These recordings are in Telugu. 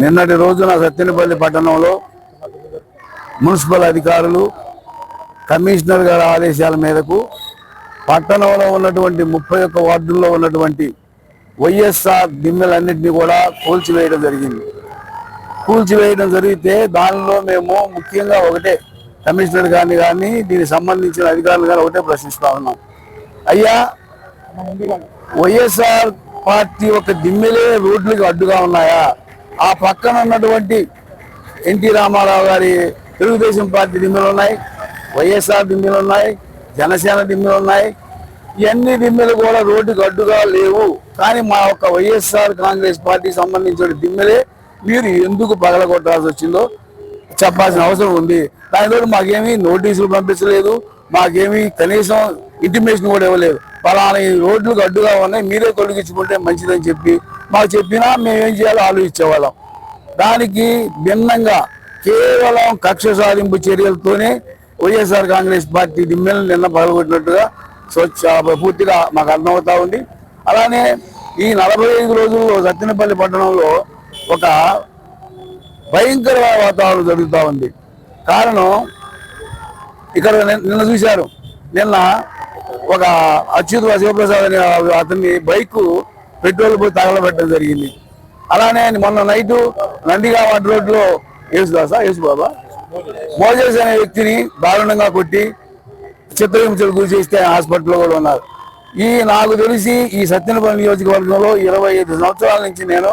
నిన్నటి రోజున సత్తెనపల్లి పట్టణంలో మున్సిపల్ అధికారులు కమిషనర్ గారి ఆదేశాల మేరకు పట్టణంలో ఉన్నటువంటి ముప్పై ఒక్క వార్డుల్లో ఉన్నటువంటి వైఎస్ఆర్ దిమ్మెలన్నింటినీ కూడా కూల్చివేయడం జరిగింది. కూల్చివేయడం జరిగితే దానిలో మేము ముఖ్యంగా ఒకటే కమిషనర్ గారిని కానీ దీనికి సంబంధించిన అధికారులు కానీ ఒకటే ప్రశ్నిస్తా ఉన్నాం. అయ్యా వైఎస్ఆర్ పార్టీ ఒక దిమ్మెలే రోడ్లకు అడ్డుగా ఉన్నాయా? ఆ పక్కన ఉన్నటువంటి ఎన్టీ రామారావు గారి తెలుగుదేశం పార్టీ దిమ్మెలు ఉన్నాయి వైఎస్ఆర్ దిమ్మెలు ఉన్నాయి జనసేన దిమ్మెలు ఉన్నాయి. ఇవన్నీ దిమ్మెలు కూడా రోడ్డుకు అడ్డుగా లేవు. కానీ మా యొక్క వైఎస్ఆర్ కాంగ్రెస్ పార్టీ సంబంధించిన దిమ్మెలే మీరు ఎందుకు పగలగొట్టాల్సి వచ్చిందో చెప్పాల్సిన అవసరం ఉంది. దానితో మాకేమీ నోటీసులు పంపించలేదు మాకేమీ కనీసం ఇంటిమేషన్ కూడా ఇవ్వలేదు. పలానా ఈ రోడ్లకు అడ్డుగా ఉన్నాయి మీరే తొలగించుకుంటే మంచిదని చెప్పి మాకు చెప్పినా మేము ఏం చేయాలో ఆలోచించేవాళ్ళం. దానికి భిన్నంగా కేవలం కక్ష సాధింపు చర్యలతోనే వైఎస్ఆర్ కాంగ్రెస్ పార్టీ దిమ్మెలను నిన్న పగలగొట్టినట్టుగా స్వచ్ఛ పూర్తిగా మాకు అర్థమవుతా ఉంది. అలానే ఈ నలభై ఐదు రోజుల్లో సత్తెనపల్లి పట్టణంలో ఒక భయంకర వాతావరణం జరుగుతూ ఉంది. కారణం ఇక్కడ నిన్న- నిన్న చూశారు. నిన్న ఒక అచ్యుత శివప్రసాద్ అనే అతన్ని బైక్ పెట్రోల్ పోయి తగలబెట్టడం జరిగింది. అలానే మొన్న నైటు నందిగామ రోడ్లో యేసుదాసా యేసు బాబా మోజేస్ అనే వ్యక్తిని దారుణంగా కొట్టి చిత్రహింసలు గురి చేస్తే హాస్పిటల్లో కూడా ఉన్నారు. ఈ నాకు తెలిసి ఈ సత్యనపల్లి నియోజకవర్గంలో ఇరవై ఐదు సంవత్సరాల నుంచి నేను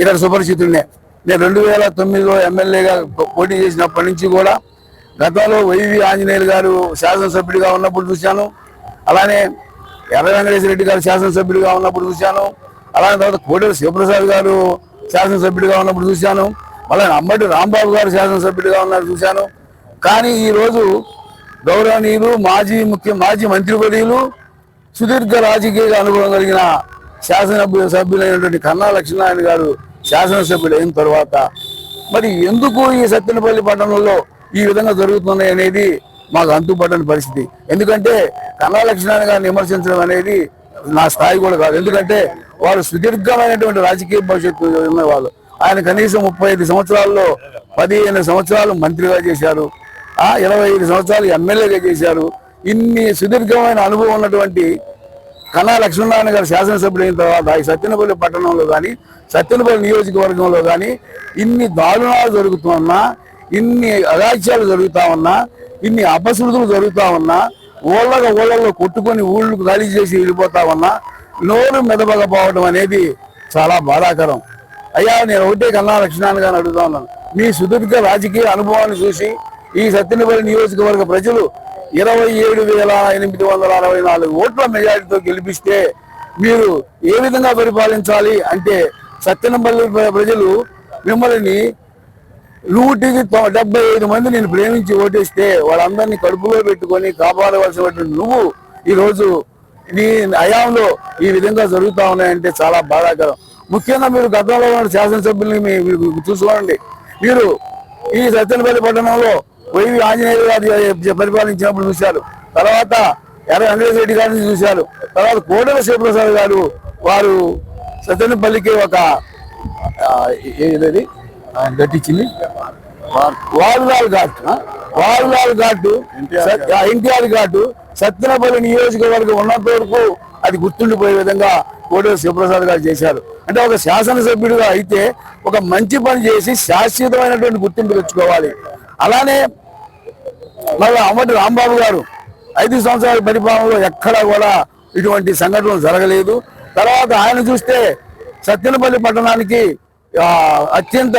ఇక్కడ సుపరిచితుడినే. నేను రెండు వేల తొమ్మిదిలో ఎమ్మెల్యేగా పోటీ చేసినప్పటి నుంచి కూడా గతంలో వైవి ఆంజనేయులు గారు శాసనసభ్యుడిగా ఉన్నప్పుడు చూశాను. అలానే ఎర్ర వెంకటేశ్వర రెడ్డి గారు శాసనసభ్యుడిగా ఉన్నప్పుడు చూశాను. అలానే తర్వాత కోడెల శివప్రసాద్ గారు శాసనసభ్యుడిగా ఉన్నప్పుడు చూశాను. మళ్ళీ అంబటి రాంబాబు గారు శాసనసభ్యుడిగా ఉన్నారు చూశాను. కానీ ఈ రోజు గౌరవనీయులు మాజీ ముఖ్య మాజీ మంత్రివర్యులు సుదీర్ఘ రాజకీయ అనుభవం కలిగిన శాసనసభ్యు సభ్యులైనటువంటి కన్నా లక్ష్మీనారాయణ గారు శాసనసభ్యుడు అయిన తర్వాత మరి ఎందుకు ఈ సత్తెనపల్లి పట్టణంలో ఈ విధంగా జరుగుతున్నాయి అనేది మాకు అంతుపట్టని పరిస్థితి. ఎందుకంటే కన్నా లక్ష్మణ్ గారిని విమర్శించడం అనేది నా స్థాయి కూడా కాదు. ఎందుకంటే వారు సుదీర్ఘమైనటువంటి రాజకీయ భవిష్యత్తు ఉన్న వాళ్ళు. ఆయన కనీసం ముప్పై ఐదు సంవత్సరాల్లో పదిహేను సంవత్సరాలు మంత్రిగా చేశారు. ఆ ఇరవై ఐదు సంవత్సరాలు ఎమ్మెల్యేగా చేశారు. ఇన్ని సుదీర్ఘమైన అనుభవం ఉన్నటువంటి కన్నా లక్ష్మీనారాయణ గారు శాసనసభ్యుడు అయిన తర్వాత ఈ సత్యనపల్లి పట్టణంలో కానీ సత్యనపల్లి నియోజకవర్గంలో కానీ ఇన్ని దారుణాలు జరుగుతున్నా ఇన్ని అగాత్యాలు జరుగుతా ఉన్నా ఇన్ని అపశృతులు జరుగుతా ఉన్నా ఊళ్ళగా ఊళ్ళల్లో కొట్టుకొని ఊళ్ళు ఖాళీ చేసి వెళ్ళిపోతా ఉన్నా నోరు మెదపకపోవడం అనేది చాలా బాధాకరం. అయ్యా నేను ఒకటే కన్నా లక్షణాన్ని కానీ అడుగుతా ఉన్నాను. మీ సుదీర్ఘ రాజకీయ అనుభవాన్ని చూసి ఈ సత్యనపల్లి నియోజకవర్గ ప్రజలు ఇరవై ఏడు వేల ఎనిమిది వందల అరవై నాలుగు ఓట్ల మెజారిటీతో గెలిపిస్తే మీరు ఏ విధంగా పరిపాలించాలి అంటే సత్యనపల్లి ప్రజలు మిమ్మల్ని నూటికి డెబ్బై ఐదు మంది నేను ప్రేమించి ఓటేస్తే వాళ్ళందరినీ కడుపులో పెట్టుకొని కాపాడవలసినటువంటి నువ్వు ఈరోజు నీ హయాంలో ఈ విధంగా జరుగుతూ ఉన్నాయంటే చాలా బాధాకరం. ముఖ్యంగా మీరు గతంలో ఉన్న శాసనసభ్యుల్ని మీరు చూసుకోండి. మీరు ఈ సత్యనపల్లి పట్టణంలో వైవి ఆంజనేయులు గారు పరిపాలించినప్పుడు చూశారు. తర్వాత ఎర్ర వెంకటేశ్వర రెడ్డి గారిని చూశారు. తర్వాత కోడెల శివప్రసాద్ గారు వారు సత్యనపల్లికి ఒక ఏది ఆయన కట్టించింది వారులాల్ ఘాట్? వారులాల్ ఘాట్ ఎన్టీఆర్ ఘాట్. సత్యనపల్లి నియోజకవర్గం ఉన్నంత వరకు అది గుర్తుండిపోయే విధంగా కోడెల శివప్రసాద్ గారు చేశారు. అంటే ఒక శాసనసభ్యుడిగా అయితే ఒక మంచి పని చేసి శాశ్వతమైనటువంటి గుర్తింపు తెచ్చుకోవాలి. అలానే మళ్ళీ అమ్మటి రాంబాబు గారు ఐదు సంవత్సరాల పరిపాలనలో ఎక్కడా కూడా ఇటువంటి సంఘటనలు జరగలేదు. తర్వాత ఆయన చూస్తే సత్యనపల్లి పట్టణానికి అత్యంత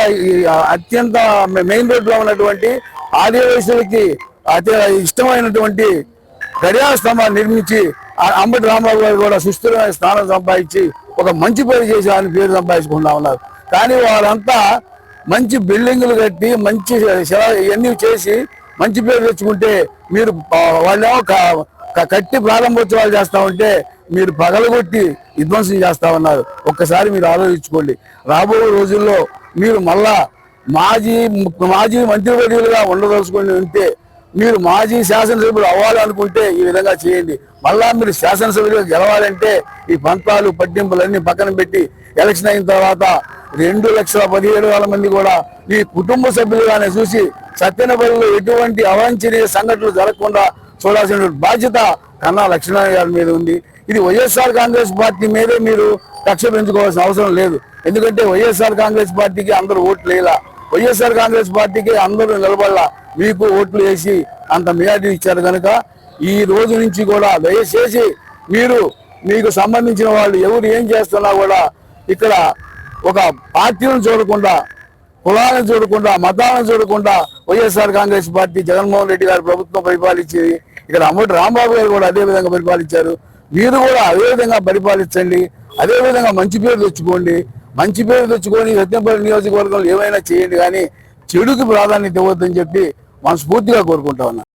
అత్యంత మెయిన్ రోడ్లో ఉన్నటువంటి ఆదివాసులకి అతి ఇష్టమైనటువంటి గడియార స్తంభాన్ని నిర్మించి ఆ అంబటి రామారావు గారు కూడా సుస్థిరమైన స్థానం సంపాదించి ఒక మంచి పేరు చేసి ఆయన పేరు సంపాదించుకుంటా ఉన్నారు. కానీ వారంతా మంచి బిల్డింగులు కట్టి మంచి ఇవన్నీ చేసి మంచి పేరు తెచ్చుకుంటే మీరు వాళ్ళేమో కట్టి ప్రారంభోత్సవాలు చేస్తా ఉంటే మీరు పగలగొట్టి విధ్వంసం చేస్తా ఉన్నారు. ఒక్కసారి మీరు ఆలోచించుకోండి. రాబోయే రోజుల్లో మీరు మళ్ళా మాజీ మాజీ మంత్రివర్యులుగా ఉండదలుచుకొని ఉంటే మీరు మాజీ శాసనసభ్యులు అవ్వాలనుకుంటే ఈ విధంగా చేయండి. మళ్ళా మీరు శాసనసభ్యులుగా గెలవాలంటే ఈ పంతాలు పట్టింపులన్నీ పక్కన పెట్టి ఎలక్షన్ అయిన తర్వాత రెండు లక్షల పదిహేడు వేల మంది కూడా మీ కుటుంబ సభ్యులుగానే చూసి సత్యనపల్లిలో ఎటువంటి అవాంఛనీయ సంఘటనలు జరగకుండా చూడాల్సిన బాధ్యత కన్నా లక్ష్మీనారాయణ గారి మీద ఉంది. ఇది వైఎస్ఆర్ కాంగ్రెస్ పార్టీ మీదే మీరు కక్ష పెంచుకోవాల్సిన అవసరం లేదు. ఎందుకంటే వైఎస్ఆర్ కాంగ్రెస్ పార్టీకి అందరూ ఓట్లు వేయాల? వైఎస్ఆర్ కాంగ్రెస్ పార్టీకి అందరూ నిలబడాల? మీకు ఓట్లు వేసి అంత మెజార్టీ ఇచ్చారు కనుక ఈ రోజు నుంచి కూడా దయచేసి మీరు మీకు సంబంధించిన వాళ్ళు ఎవరు ఏం చేస్తున్నా కూడా ఇక్కడ ఒక పార్టీలను చూడకుండా కులాలను చూడకుండా మతాలను చూడకుండా వైఎస్ఆర్ కాంగ్రెస్ పార్టీ జగన్మోహన్ రెడ్డి గారు ప్రభుత్వం పరిపాలించేది ఇక్కడ అమ్మటి రాంబాబు గారు కూడా అదే విధంగా పరిపాలించారు. మీరు కూడా అదే విధంగా పరిపాలించండి. అదే విధంగా మంచి పేరు తెచ్చుకోండి. మంచి పేరు తెచ్చుకొని సత్యంపల్లి నియోజకవర్గంలో ఏమైనా చేయండి కానీ చెడుకి ప్రాధాన్యత ఇవ్వద్దని చెప్పి మనస్ఫూర్తిగా కోరుకుంటా